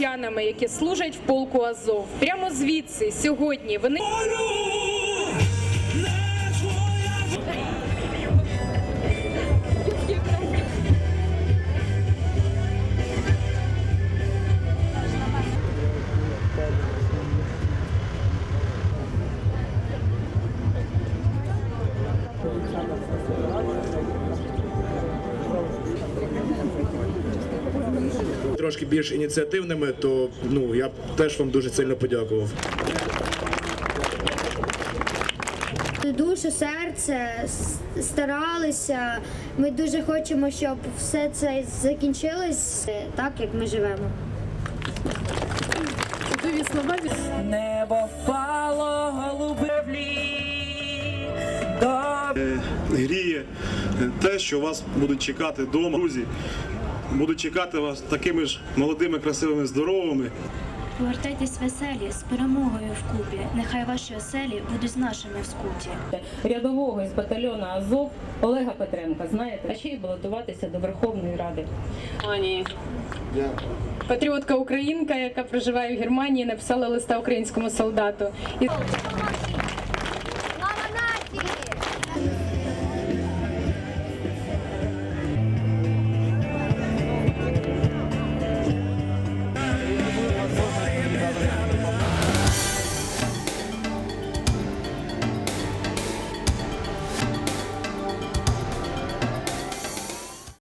ветеранами, які служать в полку Азов. Прямо звідси сьогодні вони. Трошки більш ініціативними, то ну я б теж вам дуже сильно подякував. Душу, серце старалися. Ми дуже хочемо, щоб все це закінчилось е, так, як ми живемо. Чудові слова Небо впало голубе в ліс. Гріє те, що вас будуть чекати вдома, друзі. Будуть чекати вас такими ж молодими, красивими, здоровими. Повертайтесь веселі з перемогою в купі. Нехай ваші оселі будуть з нашими в скуті. рядового із батальйону Азов Олега Петренка. Знаєте, а ще й балотуватися до Верховної Ради. патріотка українка, яка проживає в Германії, написала листа українському солдату. І